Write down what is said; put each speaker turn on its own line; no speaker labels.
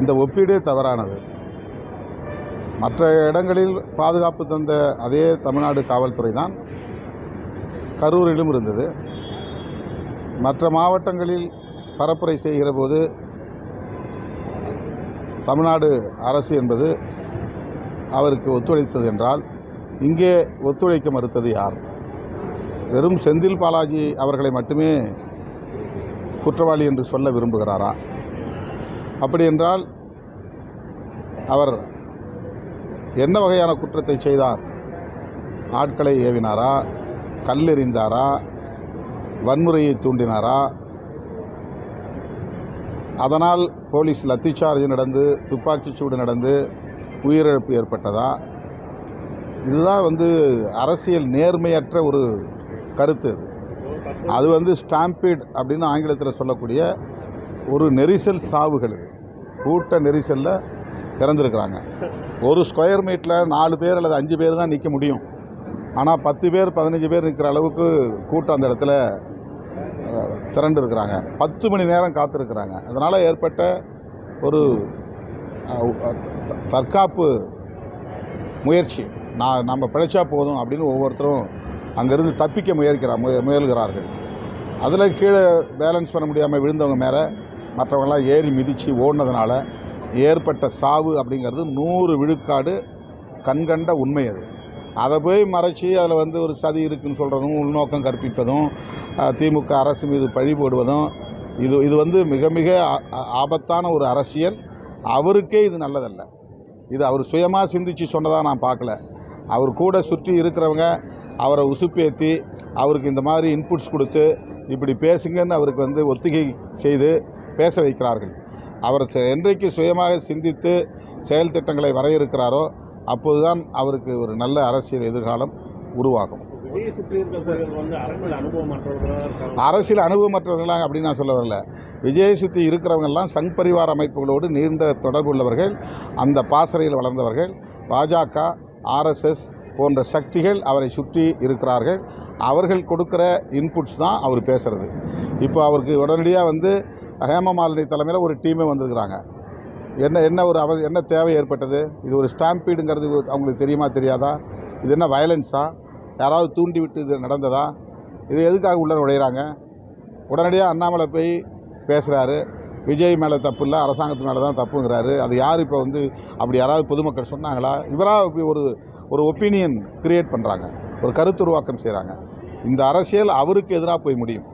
இந்த ஒப்பீடே தவறானது. மற்ற இடங்களில் பாதுகாப்பு தந்த அதே தமிழ்நாடு காவல்துறை தான் கரூரிலும் இருந்தது. மற்ற மாவட்டங்களில் பரப்புரை செய்கிற போது தமிழ்நாடு அரசு என்பது அவருக்கு ஒத்துழைத்தது என்றால் இங்கே ஒத்துழைக்க மறுத்தது யார்? வெறும் செந்தில் பாலாஜி அவர்களை மட்டுமே குற்றவாளி என்று சொல்ல விரும்புகிறாரா? அப்படி என்றால் அவர் என்ன வகையான குற்றத்தை செய்தார்? ஆட்களை ஏவினாரா? கல்லெறிந்தாரா வன்முறையை தூண்டினாரா? அதனால் போலீஸ் லத்திச்சார்ஜ் நடந்து துப்பாக்கிச் சூடு நடந்து உயிரிழப்பு ஏற்பட்டதா? இதுதான் வந்து அரசியல் நேர்மையற்ற ஒரு கருத்து அது அது வந்து ஸ்டாம்பீட் அப்படின்னு ஆங்கிலத்தில் சொல்லக்கூடிய ஒரு நெரிசல் சாவுகள் இது. கூட்ட நெரிசலில் திறந்துருக்குறாங்க ஒரு ஸ்கொயர் மீட்டில் நாலு பேர் அல்லது அஞ்சு பேர் தான் நிற்க முடியும். ஆனால் பத்து பேர் பதினஞ்சு பேர் நிற்கிற அளவுக்கு கூட்டம் அந்த இடத்துல அஹ், திரண்டு இருக்கிறாங்க பத்து மணி நேரம் காத்திருக்கிறாங்க. அதனால் ஏற்பட்ட ஒரு தற்காப்பு முயற்சி. நான் நம்ம பிழைச்சா போதும் அப்படின்னு ஒவ்வொருத்தரும் அங்கேருந்து தப்பிக்க முயற்கிறா முய முயல்கிறார்கள். அதில் கீழே பேலன்ஸ் பண்ண முடியாமல் விழுந்தவங்க மேலே மற்றவங்களாம் ஏறி மிதித்து ஓடினதுனால ஏற்பட்ட சாவு அப்படிங்கிறது நூறு விழுக்காடு கண்கண்ட உண்மை அது. அதை போய் மறைச்சி அதில் வந்து ஒரு சதி இருக்குன்னு சொல்கிறதும் உள்நோக்கம் கற்பிப்பதும் திமுக அரசு மீது பழி போடுவதும் இது இது வந்து மிக மிக ஆபத்தான ஒரு அரசியல். அவருக்கே இது நல்லதல்ல. இது அவர் சுயமாக சிந்திச்சு சொன்னதாக நான் பார்க்கல. அவர் கூட சுற்றி இருக்கிறவங்க அவரை உசுப்பேற்றி அவருக்கு இந்த மாதிரி இன்புட்ஸ் கொடுத்து இப்படி பேசுங்கன்னு அவருக்கு வந்து ஒத்திகை செய்து பேச வைக்கிறார்கள். அவர் என்றைக்கு சுயமாக சிந்தித்து செயல் திட்டங்களை வரையறுக்கிறாரோ அப்போதுதான் அவருக்கு ஒரு நல்ல அரசியல் எதிர்காலம் உருவாகும். அரசியல் அனுபவமற்றவர்களாக அப்படின்னு நான் சொல்ல வரல. விஜயை சுற்றி இருக்கிறவங்கெல்லாம் சங் பரிவார அமைப்புகளோடு நீண்ட தொடர்பு உள்ளவர்கள் அந்த பாசறையில் வளர்ந்தவர்கள் பாஜக ஆர்எஸ்எஸ் போன்ற சக்திகள் அவரை சுற்றி இருக்கிறார்கள். அவர்கள் கொடுக்குற இன்புட்ஸ் தான் அவர் பேசுகிறது இப்போ அவருக்கு உடனடியாக வந்து ஹேமமாலினி தலைமையில் ஒரு டீமே வந்திருக்கிறாங்க. என்ன என்ன ஒரு அவ என்ன தேவை ஏற்பட்டது? இது ஒரு ஸ்டாம்பீடுங்கிறது அவங்களுக்கு தெரியுமா தெரியாதா? இது என்ன வயலன்ஸா? யாராவது தூண்டி விட்டு இது நடந்ததா? இது எதுக்காக உள்ள நுழையிறாங்க? உடனடியாக அண்ணாமலை போய் பேசுகிறாரு விஜய் மேலே தப்பு இல்லை அரசாங்கத்து மேலே தான் தப்புங்கிறாரு. அது யார் இப்போ வந்து அப்படி யாராவது பொதுமக்கள் சொன்னாங்களா? இவராக இப்படி ஒரு ஒரு ஒப்பீனியன் கிரியேட் பண்ணுறாங்க ஒரு கருத்துருவாக்கம் செய்கிறாங்க இந்த அரசியல் அவருக்கு எதிராக போய் முடியும்.